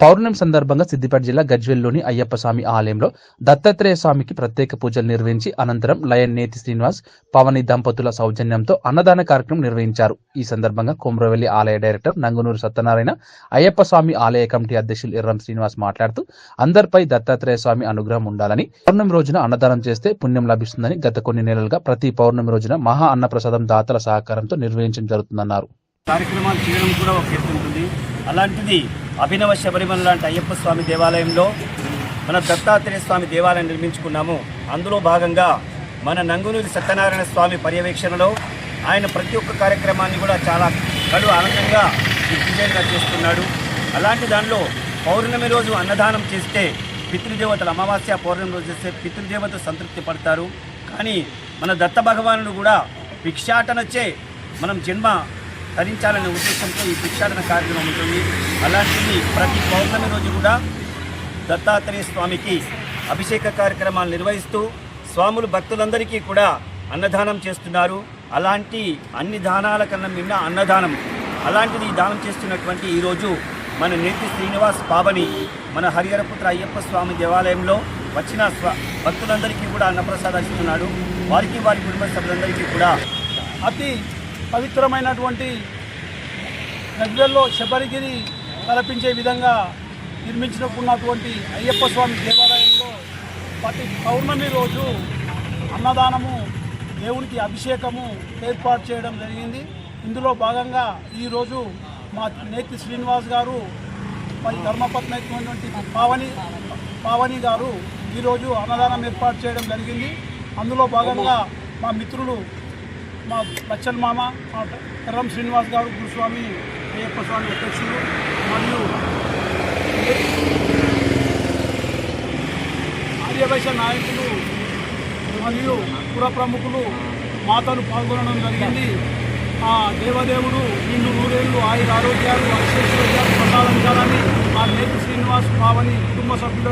పౌర్ణమి సందర్భంగా సిద్దిపేట జిల్లా గజ్వెల్లోని అయ్యప్ప స్వామి ఆలయంలో దత్తాత్రేయ స్వామికి ప్రత్యేక పూజలు నిర్వహించి అనంతరం లయన్ నేతి శ్రీనివాస్ పవని దంపతుల సౌజన్యంతో అన్నదాన కార్యక్రమం నిర్వహించారు. ఈ సందర్భంగా కుమ్రవెల్లి ఆలయ డైరెక్టర్ నంగునూరు సత్యనారాయణ అయ్యప్ప స్వామి ఆలయ కమిటీ అధ్యక్షులు ఎర్రం శ్రీనివాస్ మాట్లాడుతూ అందరిపై దత్తాత్రేయ స్వామి అనుగ్రహం ఉండాలని పౌర్ణమి రోజున అన్నదానం చేస్తే పుణ్యం లభిస్తుందని గత కొన్ని నెలలుగా ప్రతి పౌర్ణమి రోజున మహా అన్నప్రసాదం దాతల సహకారంతో నిర్వహించడం జరుగుతుందన్నారు. కార్యక్రమాలు చేయడం కూడా ఒక ఎత్తు ఉంటుంది. అలాంటిది అభినవ శబరిమల లాంటి అయ్యప్ప స్వామి దేవాలయంలో మన దత్తాత్రేయ స్వామి దేవాలయం నిర్మించుకున్నాము. అందులో భాగంగా మన నంగునూరి సత్యనారాయణ స్వామి పర్యవేక్షణలో ఆయన ప్రతి ఒక్క కార్యక్రమాన్ని కూడా చాలా కడు ఆనందంగా దిగ్విజయంగా చేస్తున్నాడు. అలాంటి దానిలో పౌర్ణమి రోజు అన్నదానం చేస్తే పితృదేవతలు అమావాస్య పౌర్ణమి రోజు చేస్తే పితృదేవతలు సంతృప్తి పడతారు. కానీ మన దత్త భగవానుడు కూడా భిక్షాటనచ్చే మనం జన్మ ధరించాలనే ఉద్దేశంతో ఈ భిక్షాటన కార్యక్రమం ఉంటుంది. అలాంటిది ప్రతి పౌర్ణమి రోజు కూడా దత్తాత్రేయ స్వామికి అభిషేక కార్యక్రమాలు నిర్వహిస్తూ స్వాములు భక్తులందరికీ కూడా అన్నదానం చేస్తున్నారు. అలాంటి అన్ని దానాల కన్నా మిన్న అన్నదానం. అలాంటిది దానం చేస్తున్నటువంటి ఈరోజు మన నేతి శ్రీనివాస్ పావని మన హరిహరపుత్ర అయ్యప్ప స్వామి దేవాలయంలో వచ్చిన స్వ భక్తులందరికీ కూడా అన్నప్రసాదాలు ఇస్తున్నాడు. వారికి వారి కుటుంబ సభ్యులందరికీ కూడా అతి పవిత్రమైనటువంటి నదిలో శబరిగిరి తలపించే విధంగా నిర్మించుకున్నటువంటి అయ్యప్ప స్వామి దేవాలయంలో ప్రతి పౌర్ణమి రోజు అన్నదానము దేవునికి అభిషేకము ఏర్పాటు చేయడం జరిగింది. ఇందులో భాగంగా ఈరోజు మా నేతి శ్రీనివాస్ గారు మరి ధర్మపత్ని అయినటువంటి పావని పావని గారు ఈరోజు అన్నదానం ఏర్పాటు చేయడం జరిగింది. అందులో భాగంగా మా మిత్రులు మా బచ్చన్ మామ మా ఎర్రం శ్రీనివాస్ గారు గురుస్వామి అయ్యప్ప స్వామి అధ్యక్షులు మరియు ఆర్యవైశ్య నాయకులు మరియు పుర ప్రముఖులు మాతలు పాల్గొనడం జరిగింది. ఆ దేవదేవుడు నిన్ను నూరేళ్ళు ఆయుర ఆరోగ్యాలు అశేషాలు పొందాలని ఆ నేతి శ్రీనివాస్ పావని కుటుంబ సభ్యులకు